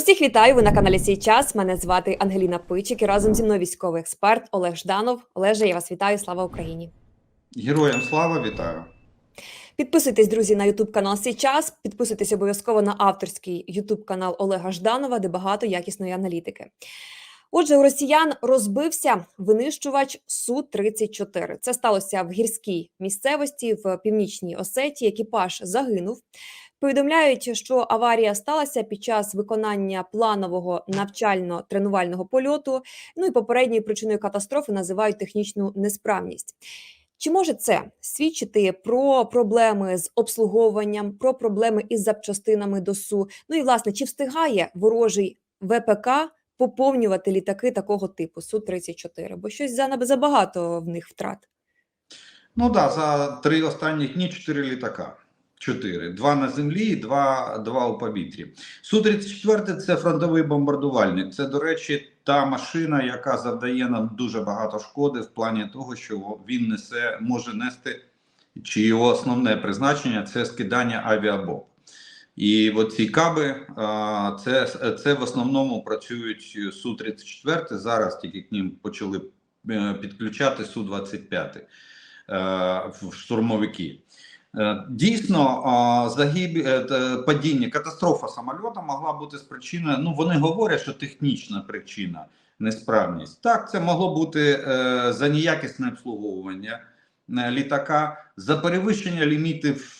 Усіх вітаю. Ви на каналі Сій час. Мене звати Ангеліна Пичик і разом зі мною військовий експерт Олег Жданов. Олеже, я вас вітаю. Слава Україні! Героям слава вітаю. Підписуйтесь, друзі, на Ютуб канал Сій час. Підписуйтесь обов'язково на авторський Ютуб канал Олега Жданова, де багато якісної аналітики. Отже, у росіян розбився винищувач су 34 Це сталося в гірській місцевості в північній Осетії. Екіпаж загинув. Повідомляють, що аварія сталася під час виконання планового навчально-тренувального польоту. Ну і попередньою причиною катастрофи називають технічну несправність. Чи може це свідчити про проблеми з обслуговуванням, про проблеми із запчастинами до СУ? Ну і власне, чи встигає ворожий ВПК поповнювати літаки такого типу су 34 Бо щось за забагато в них втрат. Ну да, за три останні дні чотири літака. Чотири. Два на землі і два, два у повітрі. Су-34 це фронтовий бомбардувальник. Це, до речі, та машина, яка завдає нам дуже багато шкоди в плані того, що він несе, може нести, чи його основне призначення це скидання авіабомб. І оці каби, це, це в основному працюють Су-34. Зараз тільки к ним почали е, підключати Су-25 в штурмовики. Е, Дійсно, загиб е, падіння, катастрофа самольота могла бути спричинена. Ну вони говорять, що технічна причина несправність. Так, це могло бути е, за неякісне обслуговування літака, за перевищення лімітів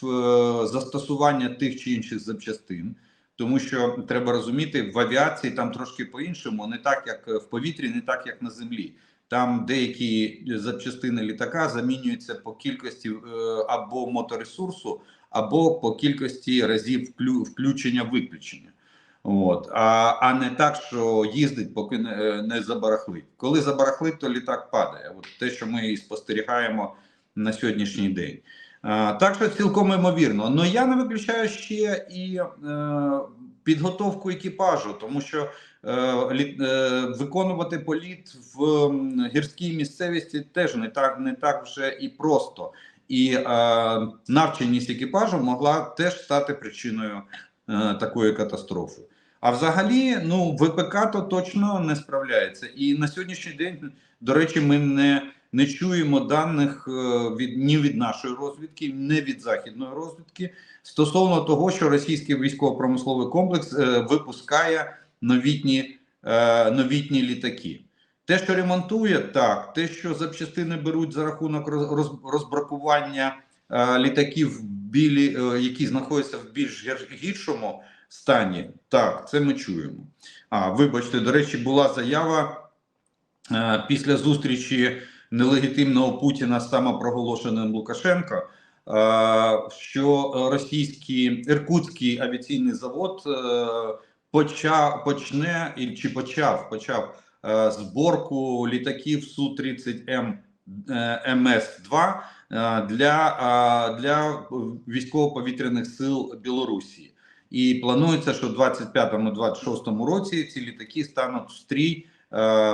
застосування тих чи інших запчастин. Тому що треба розуміти, в авіації там трошки по-іншому, не так як в повітрі, не так як на землі. Там деякі запчастини літака замінюються по кількості е, або моторесурсу, або по кількості разів включення виключення. От а а не так, що їздить, поки не, не забарахлить. Коли забарахлить, то літак падає. От те, що ми і спостерігаємо на сьогоднішній день. А, так що цілком ймовірно. Але я не виключаю ще і е, підготовку екіпажу, тому що. Виконувати політ в гірській місцевості теж не так не так вже і просто, і е, навченість екіпажу могла теж стати причиною е, такої катастрофи. А взагалі, ну ВПК то точно не справляється. І на сьогоднішній день, до речі, ми не не чуємо даних від ні від нашої розвідки, ні від західної розвідки стосовно того, що російський військово-промисловий комплекс е, випускає новітні е, новітні літаки. Те, що ремонтує, так, те, що запчастини беруть за рахунок роз, розбракування е, літаків, білі, е, які знаходяться в більш гіршому стані, так, це ми чуємо. А вибачте, до речі, була заява е, після зустрічі нелегітимного Путіна самопроголошеним Лукашенко. Е, що російський Іркутський авіаційний завод е, почав почне чи почав почав е, зборку літаків су 30 м МС 2 е, для, для військово-повітряних сил Білорусі. І планується, що в 25-26 році ці літаки стануть в стрій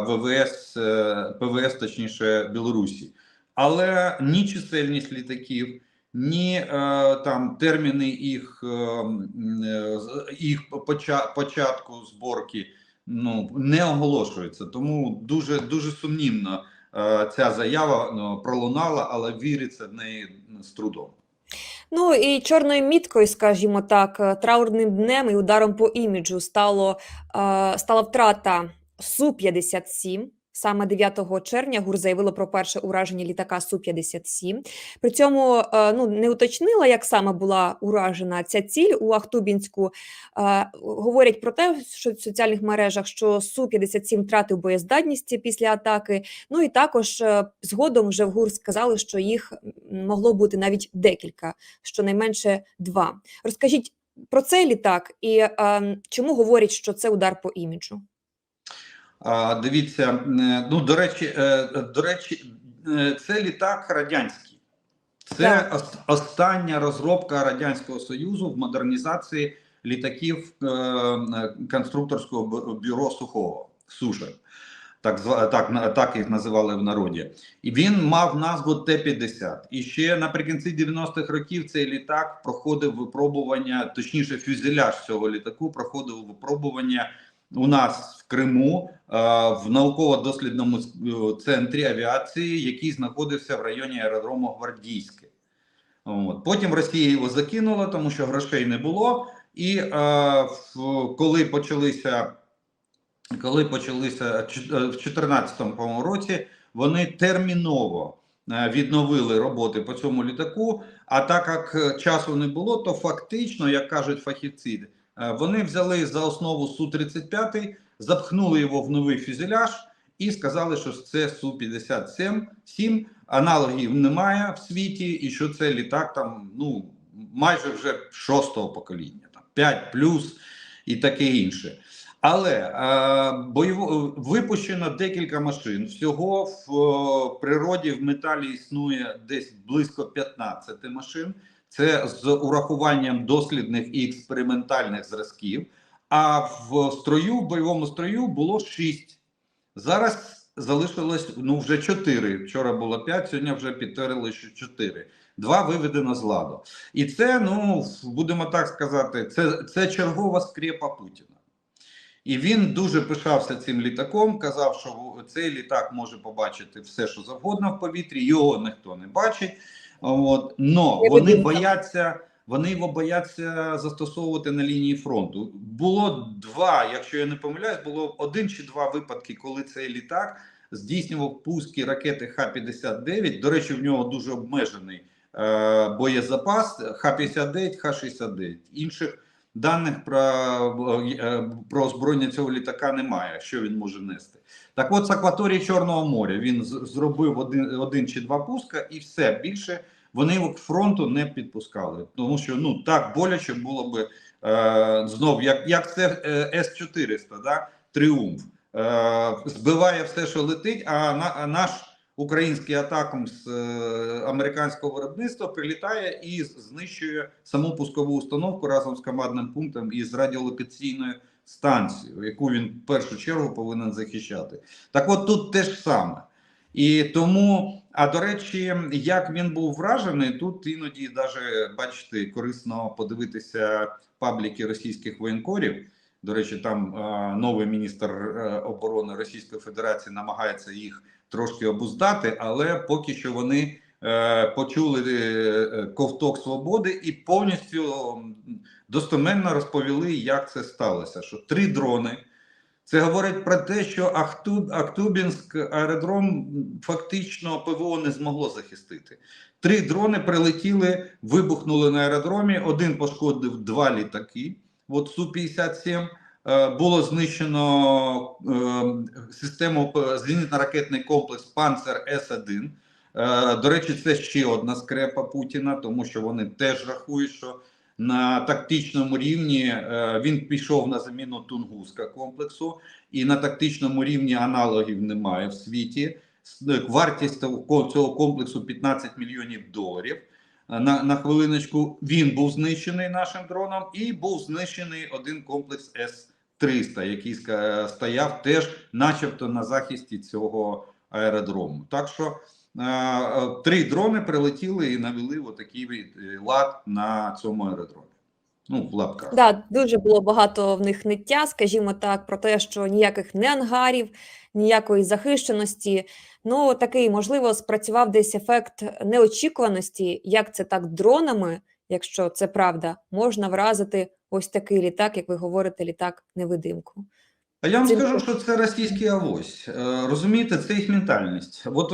ВВС е, ПВС, точніше Білорусі, але ні чисельність літаків ні е, там терміни їх е, їх початку зборки ну не оголошуються. Тому дуже дуже сумнівно е, ця заява ну, пролунала, але віриться в неї з трудом. Ну і чорною міткою, скажімо так, траурним днем і ударом по іміджу стало стала втрата су 57 Саме 9 червня ГУР заявило про перше ураження літака су 57 При цьому е, ну не уточнила, як саме була уражена ця ціль у Ахтубінську. Е, говорять про те, що в соціальних мережах що су 57 втратив боєздатність після атаки. Ну і також е, згодом вже в ГУР сказали, що їх могло бути навіть декілька, щонайменше два. Розкажіть про цей літак і чому говорять, що це удар по іміджу. Дивіться, е, ну до речі, е, до речі, е, це літак радянський, це так. остання розробка радянського союзу в модернізації літаків конструкторського бюро сухого Сужа. так так, так їх називали в народі. І він мав назву Т-50. І ще наприкінці 90-х років цей літак проходив випробування, точніше, фюзеляж цього літаку проходив випробування у нас в Криму е, в науково-дослідному е, центрі авіації, який знаходився в районі аеродрому Гвардійське. От. Потім Росія його закинула, тому що грошей не було. І е, в, коли почалися, коли почалися е, в 2014 році, вони терміново відновили роботи по цьому літаку. А так як часу не було, то фактично, як кажуть фахівці, вони взяли за основу су 35 запхнули його в новий фюзеляж і сказали, що це су 57 7 аналогів немає в світі, і що це літак там ну майже вже шостого покоління, там 5 плюс і таке інше. Але е, бойово випущено декілька машин. Всього в е, природі в металі існує десь близько 15 машин. Це з урахуванням дослідних і експериментальних зразків. А в строю, в бойовому строю було 6. Зараз залишилось ну вже 4. Вчора було 5, сьогодні вже підтвердили, що 4. Два виведено з ладу. І це, ну будемо так сказати, це, це чергова скрепа Путіна. І він дуже пишався цим літаком, казав, що цей літак може побачити все, що завгодно в повітрі, його ніхто не бачить. От. Но вони бояться, вони його бояться застосовувати на лінії фронту. Було два, якщо я не помиляюсь, було один чи два випадки, коли цей літак здійснював пуски ракети Х-59. До речі, в нього дуже обмежений е, боєзапас Х-59, Х-69. Інших даних про, е, про озброєння цього літака немає, що він може нести. Так от з акваторії Чорного моря він зробив один, один чи два пуска, і все більше вони його к фронту не підпускали. Тому що ну так боляче було би е, знов, як, як це е, С-400, да? Тріумф. Е, збиває все, що летить, а наш український атаком з е, американського виробництва прилітає і знищує саму пускову установку разом з командним пунктом і з радіолокаційною станцією, яку він в першу чергу повинен захищати. Так от тут те ж саме. І тому, а до речі, як він був вражений, тут іноді даже бачите, корисно подивитися пабліки російських воєнкорів. До речі, там е, новий міністр е, оборони Російської Федерації намагається їх трошки обуздати, але поки що вони е, почули е, ковток свободи і повністю м, достеменно розповіли, як це сталося. Що три дрони. Це говорить про те, що Ахтуб, Актубінськ аеродром фактично ПВО не змогло захистити. Три дрони прилетіли, вибухнули на аеродромі. Один пошкодив два літаки. От Су-57 Е, було знищено е, систему п- зенітно-ракетний комплекс Панцер С-1. Е, До речі, це ще одна скрепа Путіна, тому що вони теж рахують, що на тактичному рівні е, він пішов на заміну Тунгуска комплексу, і на тактичному рівні аналогів немає в світі. Вартість цього комплексу 15 мільйонів доларів. Е, На, на хвилиночку він був знищений нашим дроном, і був знищений один комплекс С-300, який стояв теж, начебто, на захисті цього аеродрому. Так що е, е, три дрони прилетіли і навели отакий е, лад на цьому аеродромі. Ну, в лапках. Да, дуже було багато в них ниття, скажімо так, про те, що ніяких не ангарів, ніякої захищеності. Ну, такий, можливо, спрацював десь ефект неочікуваності, як це так дронами, якщо це правда, можна вразити ось такий літак, як ви говорите, літак-невидимку. А я вам скажу, що це російський авось. Е, Розумієте, це їх ментальність. От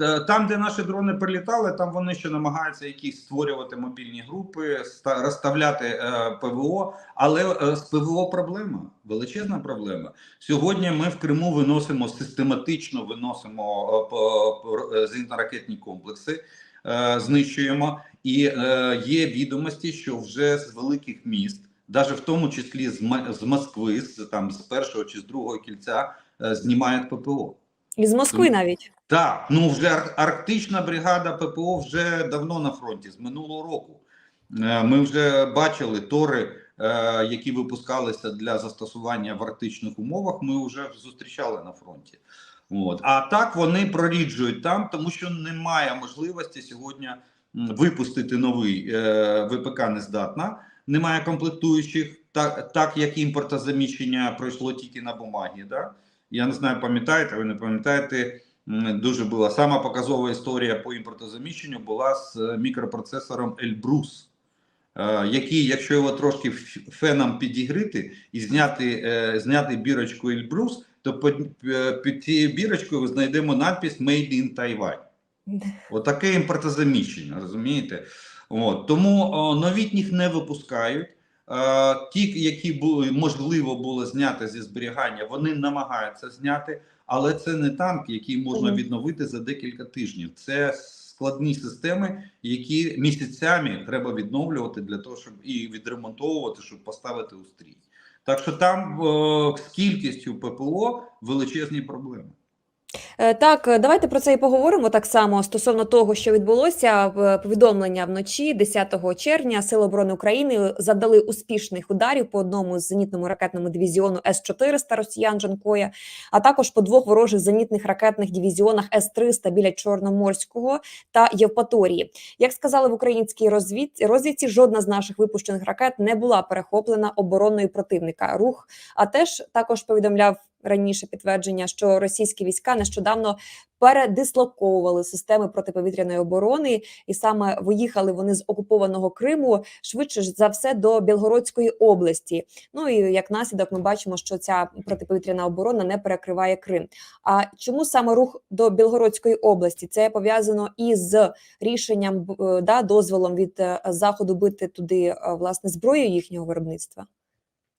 е, е, там, де наші дрони прилітали, там вони ще намагаються якісь створювати мобільні групи, ста- розставляти ПВО. Але з ПВО проблема, величезна проблема. Сьогодні ми в Криму виносимо систематично виносимо е, зенітно-ракетні комплекси, знищуємо. І е, є відомості, що вже з великих міст навіть в тому числі з, Москви, з там з першого чи з другого кільця, е, знімають ППО. І з Москви навіть. Так, ну вже ар- арктична бригада ППО вже давно на фронті з минулого року. Е, Ми вже бачили тори е, які випускалися для застосування в арктичних умовах, ми вже зустрічали на фронті. От. А так вони проріджують там, тому що немає можливості сьогодні випустити новий е, ВПК не здатна, немає комплектуючих, так, так як імпортозаміщення пройшло тільки на бумагі. Да? Я не знаю, пам'ятаєте, ви не пам'ятаєте, дуже була сама показова історія по імпортозаміщенню була з е, мікропроцесором Elbrus, е, який, якщо його трошки феном підігрити і зняти, е, зняти бірочку Elbrus, то під, е, під цією бірочкою знайдемо надпис Made in Taiwan. Отаке імпортозаміщення, розумієте? От, тому о, новітніх не випускають. Е, ті, які були можливо було зняти зі зберігання, вони намагаються зняти, але це не танк, який можна відновити за декілька тижнів. Це складні системи, які місяцями треба відновлювати для того, щоб і відремонтовувати, щоб поставити у стрій. Так що там е, з кількістю ППО величезні проблеми. Е, Так, е, давайте про це і поговоримо так само стосовно того, що відбулося. В- Повідомлення вночі, 10 червня, Сили оборони України завдали успішних ударів по одному з зенітному ракетному дивізіону С-400 росіян Джанкоя, а також по двох ворожих зенітних ракетних дивізіонах С-300 біля Чорноморського та Євпаторії. Як сказали в українській розвідці, розвідці, жодна з наших випущених ракет не була перехоплена обороною противника. Рух а теж також повідомляв раніше підтвердження, що російські війська нещодавно передислоковували системи протиповітряної оборони, і саме виїхали вони з окупованого Криму швидше за все до Білгородської області. Ну і як наслідок, ми бачимо, що ця протиповітряна оборона не перекриває Крим. А чому саме рух до Білгородської області? Це пов'язано із рішенням е, да дозволом від е, заходу бити туди е, власне зброю їхнього виробництва.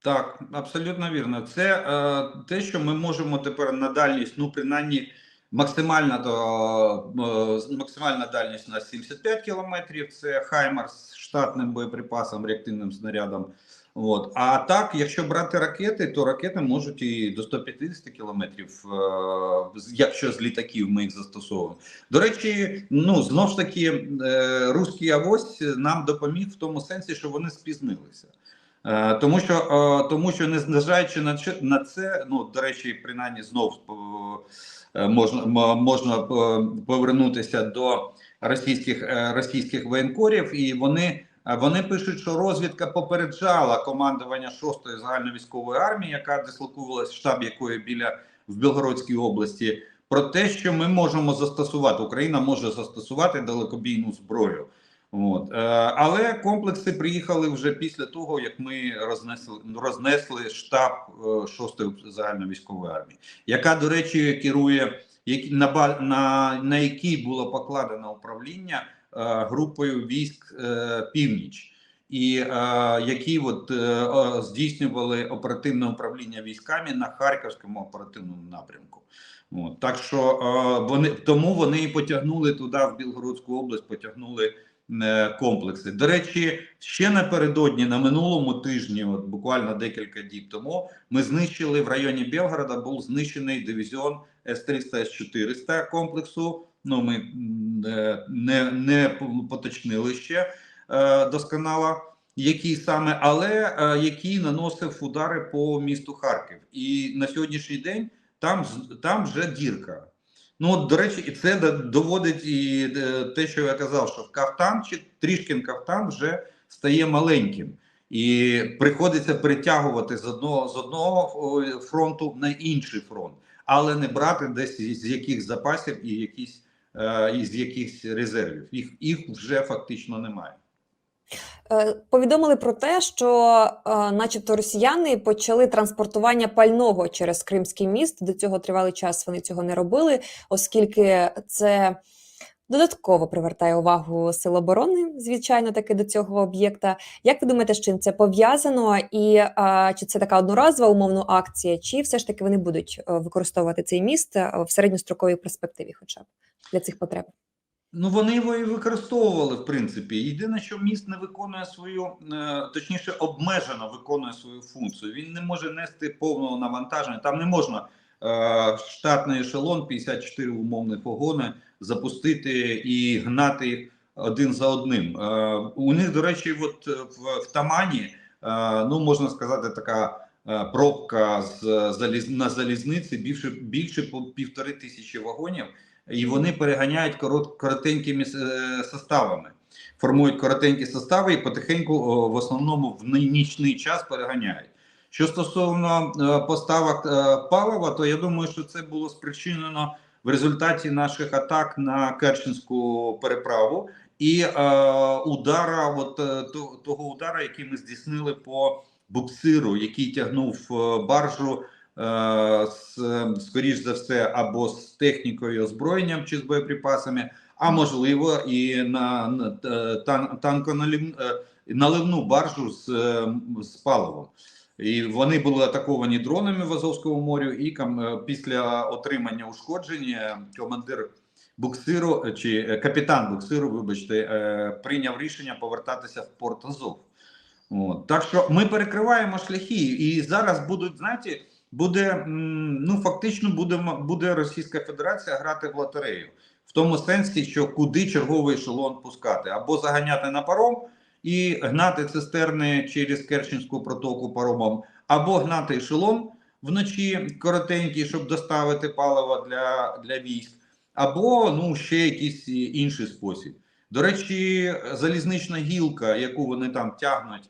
Так, абсолютно вірно. Це е, те, що ми можемо тепер на дальність, ну принаймні максимальна то е, максимальна дальність у нас 75 кілометрів. Це Хаймар з штатним боєприпасом, реактивним снарядом. От. А так, якщо брати ракети, то ракети можуть і до 150 кілометрів, е, якщо з літаків ми їх застосовуємо. До речі, ну знов ж таки, е, руський авось нам допоміг в тому сенсі, що вони спізнилися. Е, Тому що, е, тому що незважаючи на це, ну до речі, принаймні знов е, можна можна повернутися до російських російських воєнкорів, і вони вони пишуть, що розвідка попереджала командування 6-ї загальновійськової армії, яка дислокувалась штаб якої біля в Білгородській області, про те, що ми можемо застосувати Україна може застосувати далекобійну зброю. От. Е, але комплекси приїхали вже після того, як ми рознесли, рознесли штаб е, 6-ї загальновійськової армії, яка, до речі, керує, на, на, на якій було покладено управління е, групою військ е, Північ, і е, які от, е, е, здійснювали оперативне управління військами на Харківському оперативному напрямку. От. Так що е, вони тому вони і потягнули туди, в Білгородську область, потягнули е, комплекси. До речі, ще напередодні на минулому тижні, от буквально декілька діб тому, ми знищили в районі Белгорода. Був знищений дивізіон С-300 С-400 комплексу. Ну ми е, не, не поточнили ще е, досконало. Який саме, але е, який наносив удари по місту Харків, і на сьогоднішній день там там вже дірка. Ну, от, до речі, і це доводить і е, те, що я казав, що кафтан чи трішкін кафтан вже стає маленьким, і приходиться перетягувати з одного з одного фронту на інший фронт, але не брати десь з яких запасів і якісь е, із якихось резервів. Їх їх вже фактично немає. Е, Повідомили про те, що, е, начебто, росіяни почали транспортування пального через Кримський міст. До цього тривалий час вони цього не робили, оскільки це додатково привертає увагу Сил оборони, звичайно, таки до цього об'єкта. Як ви думаєте, з чим це пов'язано? І е, чи це така одноразова умовно акція, чи все ж таки вони будуть використовувати цей міст в середньостроковій перспективі, хоча б для цих потреб? Ну, вони його і використовували, в принципі. Єдине, що міст не виконує свою, е, точніше, обмежено виконує свою функцію. Він не може нести повного навантаження. Там не можна е, штатний ешелон, 54 умовні погони, запустити і гнати один за одним. Е, у них, до речі, от в, Тамані ну можна сказати, така пробка з на залізниці більше більше півтори тисячі вагонів, і вони переганяють корот, коротенькими е, составами. Формують коротенькі состави і потихеньку, в основному, в нічний час переганяють. Що стосовно е, поставок е, палива, то я думаю, що це було спричинено в результаті наших атак на Керченську переправу і удара, от того удара, який ми здійснили по буксиру, який тягнув баржу. Е, З, скоріш за все, або з технікою, озброєнням чи з боєприпасами, а можливо, і на, на е, тан, танконалів, е, наливну баржу з, з паливом. І вони були атаковані дронами в Азовському морю. І після отримання ушкодження командир буксиру чи капітан буксиру, вибачте, прийняв рішення повертатися в порт Азов. От. Так що ми перекриваємо шляхи, і зараз будуть, знаєте, буде ну фактично буде, буде Російська Федерація грати в лотерею в тому сенсі, що куди черговий ешелон пускати, або заганяти на паром і гнати цистерни через Керченську протоку паромом, або гнати ешелон вночі коротенький, щоб доставити паливо для, для військ, або ну ще якийсь інший спосіб. До речі, залізнична гілка, яку вони там тягнуть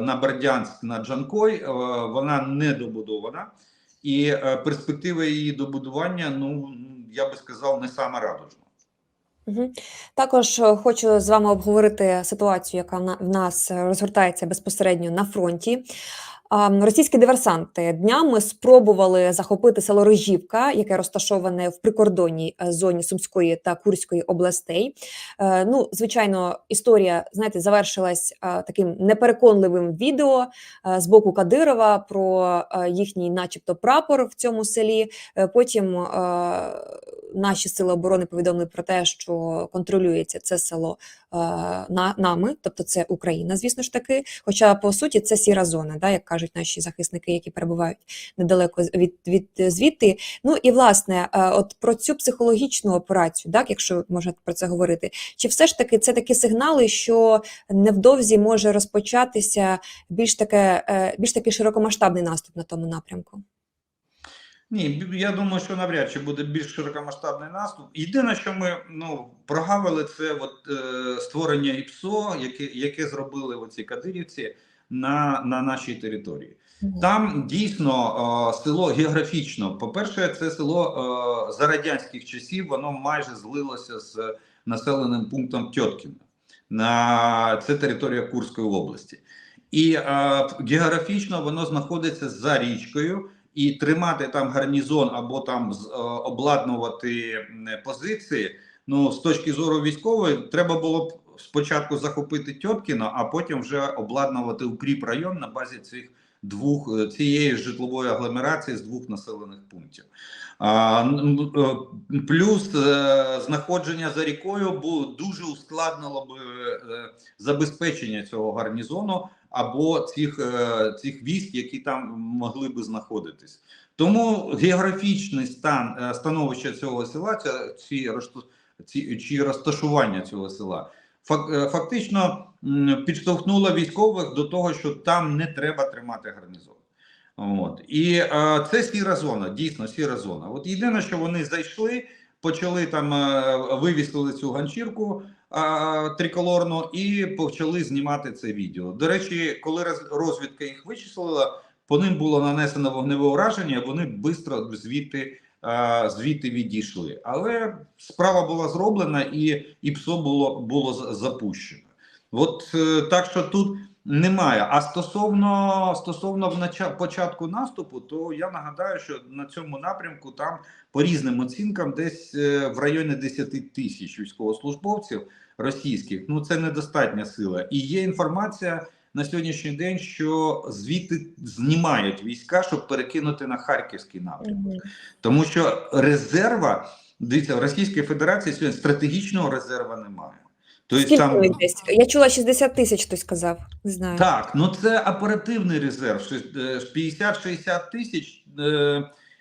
на Бердянськ на Джанкой, е, вона не добудована, і е, перспектива її добудування, ну я би сказав, не саме радужна. Також е, хочу з вами обговорити ситуацію, яка в на- в нас е, розгортається безпосередньо на фронті. Російські диверсанти днями спробували захопити село Рожівка, яке розташоване в прикордонній е, зоні Сумської та Курської областей. Е, Ну, звичайно, історія знаєте, завершилась е, таким непереконливим відео з боку Кадирова про їхній, начебто, прапор в цьому селі. Потім наші сили оборони повідомили про те, що контролюється це село нами, тобто це Україна, звісно ж таки. Хоча по суті це сіра зона, да, як кажуть наші захисники, які перебувають недалеко від, від звідти. Ну і власне, е, от про цю психологічну операцію, так, якщо можна про це говорити, чи все ж таки це такі сигнали, що невдовзі може розпочатися більш таке, е, більш такий широкомасштабний наступ на тому напрямку? Ні, я думаю, що навряд чи буде більш широкомасштабний наступ. Єдине, що ми ну прогавили, це от е, створення ІПСО, яке, яке зробили оці кадирівці на, на нашій території. Там дійсно е, село географічно. По-перше, це село е, за радянських часів, воно майже злилося з населеним пунктом Тьоткіне. На це територія Курської області, і е, географічно воно знаходиться за річкою, і тримати там гарнізон або там е, обладнувати позиції. Ну з точки зору військової, треба було б спочатку захопити Тьоткіно, а потім вже обладнувати укріп район на базі цих двох е, цієї житлової агломерації з двох населених пунктів. А, е, плюс е, знаходження за рікою дуже ускладнило б забезпечення цього гарнізону або цих, цих військ, які там могли би знаходитись. Тому географічний стан е, становища цього села, ці, ці, чи розташування цього села, фактично м, підштовхнуло військових до того, що там не треба тримати гарнізон. От. І е, це сіра зона, дійсно сіра зона. От єдине, що вони зайшли, почали там е, вивісили цю ганчірку е, триколорну і почали знімати це відео. До речі, коли роз- розвідка їх вичислила, по ним було нанесено вогневе ураження, вони швидко звідти, е, звідти відійшли. Але справа була зроблена і, і ПСО було, було за- запущено. От е, так що тут немає. А стосовно стосовно початку наступу, то я нагадаю, що на цьому напрямку там по різним оцінкам десь е, в районі 10 тисяч військовослужбовців російських. Ну це недостатня сила. І є інформація на сьогоднішній день, що звідти знімають війська, щоб перекинути на харківський напрямок. Мгм. Тому що резерва, дивіться, в Російській Федерації сьогодні стратегічного резерва немає. Тобто Скільки там десь? Я чула 60 тисяч, хтось сказав. Не знаю. так, ну це оперативний резерв. Шесть- е, 50-60 тисяч е,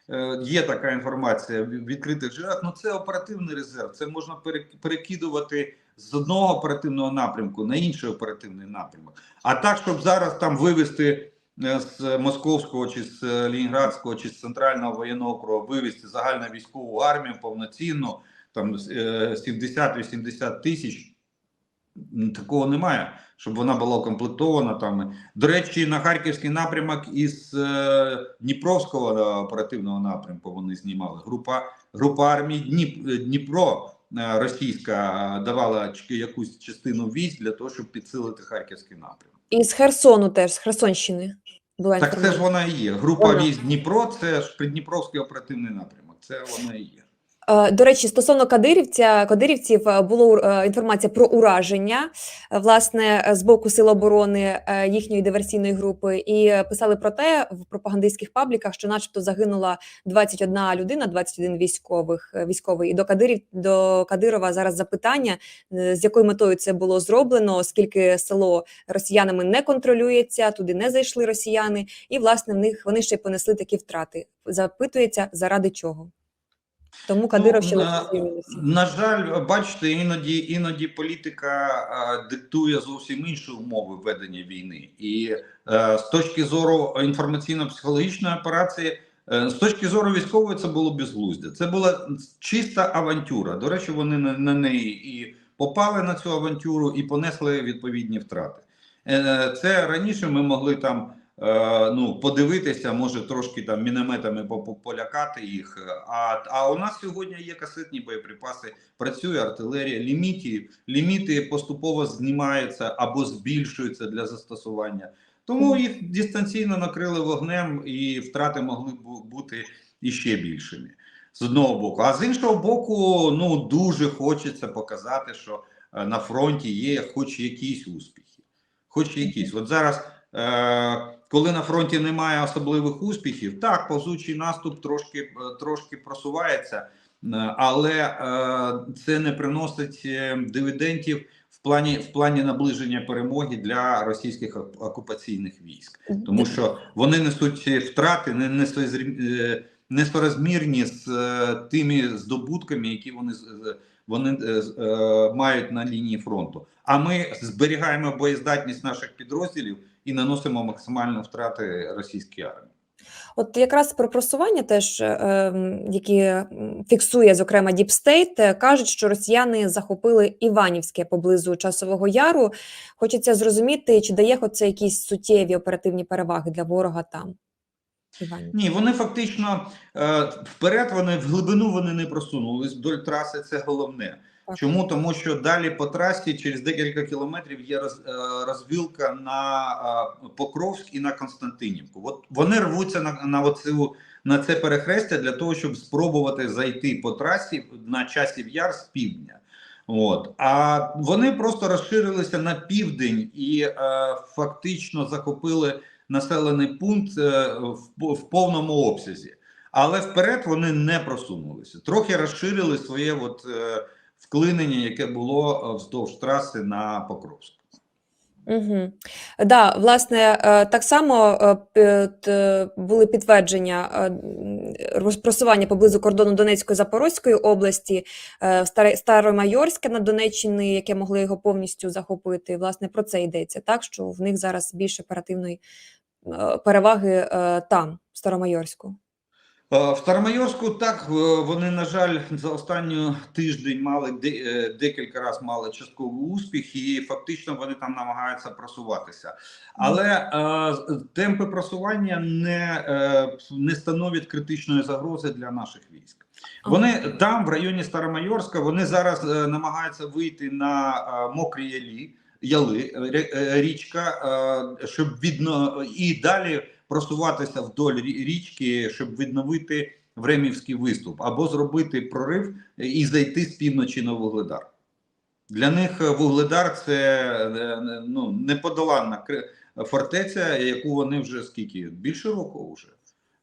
е, є така інформація в відкритих джерелах. Ну це оперативний резерв. Це можна пере- перекидувати з одного оперативного напрямку на інший оперативний напрямок. А так, щоб зараз там вивести е, з Московського чи з е, Ленінградського чи з центрального воєнного округу, вивести загальну військову армію повноцінну, там е, 70-80 тисяч. Такого немає, щоб вона була укомплектована там. До речі, на харківський напрямок із е, Дніпровського е, оперативного напрямку вони знімали. Група група армій Дніп, е, Дніпро е, російська е, давала якусь частину військ для того, щоб підсилити харківський напрямок. І з Херсону теж, з Херсонщини. Була Так це ж вона і є. Група військ Дніпро це ж Придніпровський оперативний напрямок. Це вона і є. Е, До речі, стосовно кадирівця, кадирівців е, було е, інформація про ураження власне з боку сил оборони їхньої диверсійної групи, і писали про те в пропагандистських пабліках, що, начебто, загинула 21 людина, 21 військових військовий. І до Кадирів до Кадирова зараз запитання, з якою метою це було зроблено, оскільки село росіянами не контролюється, туди не зайшли росіяни, і власне в них вони ще й понесли такі втрати. Запитується заради чого. Тому Кадиров Ну, на-. На жаль, бачите, іноді іноді політика а, диктує зовсім інші умови ведення війни, і е, з точки зору інформаційно-психологічної операції, е, з точки зору військової, це було безглуздя. Це була чиста авантюра. До речі, вони на, на неї і попали на цю авантюру, і понесли відповідні втрати. Е, це раніше ми могли там. Е, Ну, подивитися, може трошки там мінометами по- по- полякати їх. А, а у нас сьогодні є касетні боєприпаси, працює артилерія, ліміти, ліміти поступово знімаються або збільшуються для застосування. Тому їх дистанційно накрили вогнем, і втрати могли б бути іще більшими з одного боку. А з іншого боку, ну дуже хочеться показати, що е, на фронті є хоч якісь успіхи. Хоч якісь. От зараз, е, коли на фронті немає особливих успіхів, так, повзучий наступ трошки, е, трошки просувається, е, але е, це не приносить дивідендів в плані, в плані наближення перемоги для російських окупаційних військ. Тому що вони несуть втрати не, не, е, несорозмірні з тими здобутками, які вони вони мають на лінії фронту. А ми зберігаємо боєздатність наших підрозділів і наносимо максимальні втрати російській армії. От якраз про просування, теж е, які фіксує зокрема е, кажуть, що росіяни захопили Іванівське поблизу Часового Яру. Хочеться зрозуміти, чи дає це якісь суттєві оперативні переваги для ворога там. Іванів. Ні, вони фактично е, вперед, вони в глибину вони не просунулись. Вдоль траси це головне. Так. Чому? Тому що далі по трасі через декілька кілометрів є роз, е, розвілка на е, Покровськ і на Константинівку. От вони рвуться на, на, оцю, на це перехрестя для того, щоб спробувати зайти по трасі на часів яр з півдня. От. А вони просто розширилися на південь і е, фактично захопили населений пункт е, в, повному обсязі. Але вперед вони не просунулися. Трохи розширили своє от, е, вклинення, яке було е, вздовж траси на Покровськ. Угу. Да, власне, так само були підтвердження розпросування поблизу кордону Донецької Запорозької області, Старомайорське на Донеччині, яке могли його повністю захопити. Власне, про це йдеться, так що в них зараз більше оперативної переваги е, там, в Старомайорську. Е, В Старомайорську так е, вони, на жаль, за останню тиждень мали е, декілька разів мали частковий успіх, і фактично вони там намагаються просуватися. Але е, темпи просування не, е, не становлять критичної загрози для наших військ. Вони там, в районі Старомайорська, вони зараз е, намагаються вийти на е, мокрі ялі, яли, е, е, річка, е, щоб відно і далі просуватися вдоль річки, щоб відновити Времівський виступ, або зробити прорив і зайти з півночі на Вугледар. Для них Вугледар це ну, неподоланна фортеця, яку вони вже скільки більше року вже.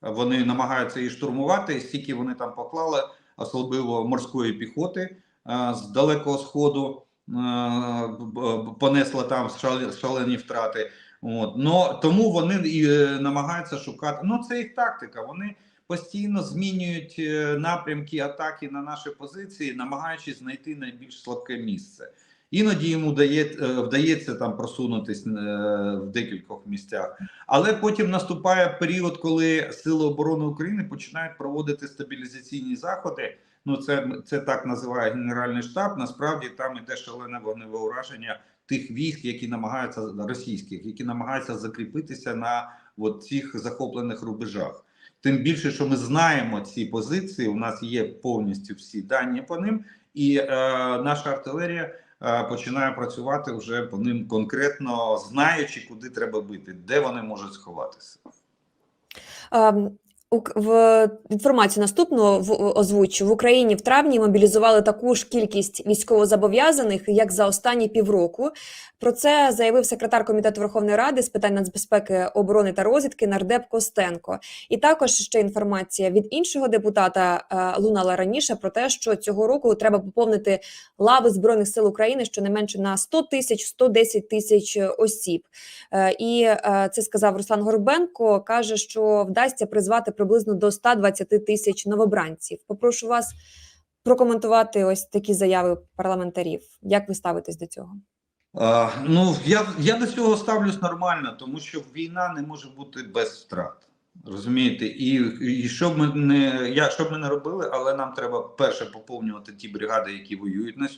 Вони намагаються її штурмувати, стільки вони там поклали, особливо морської піхоти з далекого сходу понесла там шале- шалені втрати. От. Но, тому вони і е, намагаються шукати. Ну, це їх тактика. Вони постійно змінюють е, напрямки атаки на наші позиції, намагаючись знайти найбільш слабке місце. Іноді йому дає, е, вдається там просунутись е, в декількох місцях, але потім наступає період, коли Сили оборони України починають проводити стабілізаційні заходи. Ну, це, це так називає Генеральний штаб. Насправді там іде шалене вогневе ураження тих військ, які намагаються російських, які намагаються закріпитися на от цих захоплених рубежах. Тим більше, що ми знаємо ці позиції, у нас є повністю всі дані по ним, і е, наша артилерія е, починає працювати вже по ним конкретно, знаючи, куди треба бити, де вони можуть сховатися. В інформацію наступну в озвучу в Україні в травні мобілізували таку ж кількість військовозобов'язаних, як за останні півроку. Про це заявив секретар комітету Верховної Ради з питань нацбезпеки, оборони та розвідки нардеп Костенко. І також ще інформація від іншого депутата е, лунала раніше про те, що цього року треба поповнити лави збройних сил України щонайменше на 100 тисяч 110 тисяч осіб. Е, І е, це сказав Руслан Горбенко. каже, що вдасться призвати приблизно до 120 тисяч новобранців. Попрошу вас прокоментувати ось такі заяви парламентарів. Як ви ставитесь до цього? А, ну я, я до цього ставлюсь нормально, тому що війна не може бути без втрат. Розумієте, і, і що б ми не я що б ми не робили, але нам треба перше поповнювати ті бригади, які воюють на,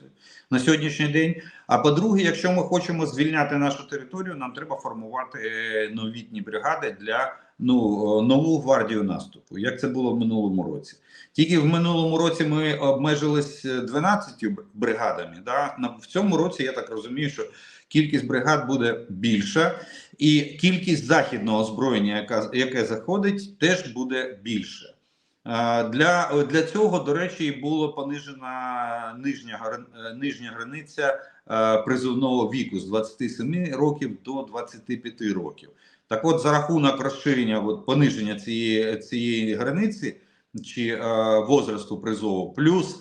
на сьогоднішній день. А по-друге, якщо ми хочемо звільняти нашу територію, нам треба формувати е, новітні бригади для ну нову гвардію наступу, як це було в минулому році. Тільки в минулому році ми обмежились е, 12 бригадами. Да? На- В цьому році я так розумію, що кількість бригад буде більша, і кількість західного озброєння, яке заходить, теж буде більше. Для, для цього, до речі, і було понижена нижня, е, нижня границя е, призовного віку з 27 років до 25 років. Так от, за рахунок розширення, от, пониження цієї, цієї границі чи е, возрасту призову, плюс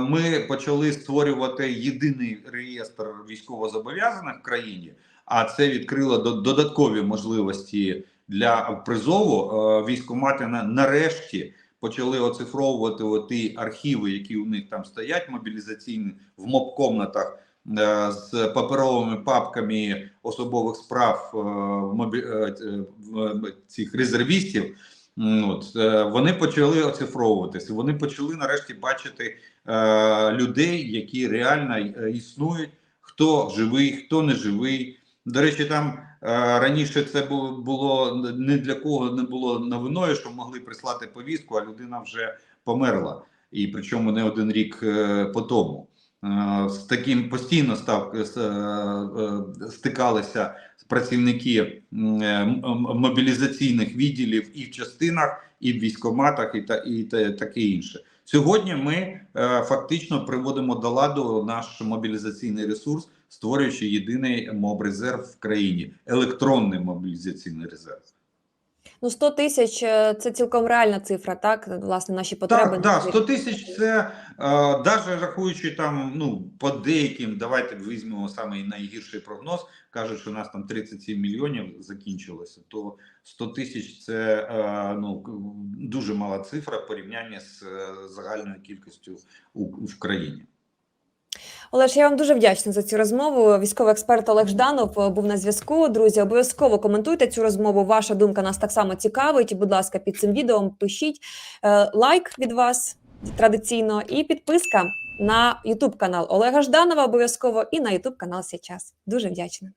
ми почали створювати єдиний реєстр військовозобов'язаних в країні, а це відкрило додаткові можливості для призову. Е, військкомати на, нарешті почали оцифровувати ті архіви, які у них там стоять, мобілізаційні в моб-комнатах е, з паперовими папками особових справ е, е, е, цих резервістів. От, е, вони почали оцифровуватися. Вони почали нарешті бачити е, людей, які реально е, існують, хто живий, хто не живий. До речі, там е, раніше це було не для кого не було новиною, що могли прислати повістку, а людина вже померла. І причому не один рік е, по тому. Е, з таким постійно став е, е, стикалися працівники мобілізаційних відділів і в частинах, і в військкоматах, і та і та, таке інше. Сьогодні ми фактично приводимо до ладу наш мобілізаційний ресурс, створюючи єдиний мобрезерв в країні електронний мобілізаційний резерв. Ну 100 тисяч е, це цілком реальна цифра, так власне наші потреби Так, цей 100 тисяч це навіть рахуючи там, ну по деяким, давайте візьмемо саме найгірший прогноз. кажуть, що у нас там 37 мільйонів закінчилося. То 100 тисяч це е, ну дуже мала цифра в порівнянні з е, загальною кількістю в країні. Олеж, я вам дуже вдячна за цю розмову. Військовий експерт Олег Жданов е, був на зв'язку. Друзі, обов'язково коментуйте цю розмову. Ваша думка нас так само цікавить. Будь ласка, під цим відео пишіть Е, лайк від вас традиційно і підписка на Ютуб канал Олега Жданова обов'язково і на Ютуб канал Сейчас. Дуже вдячна.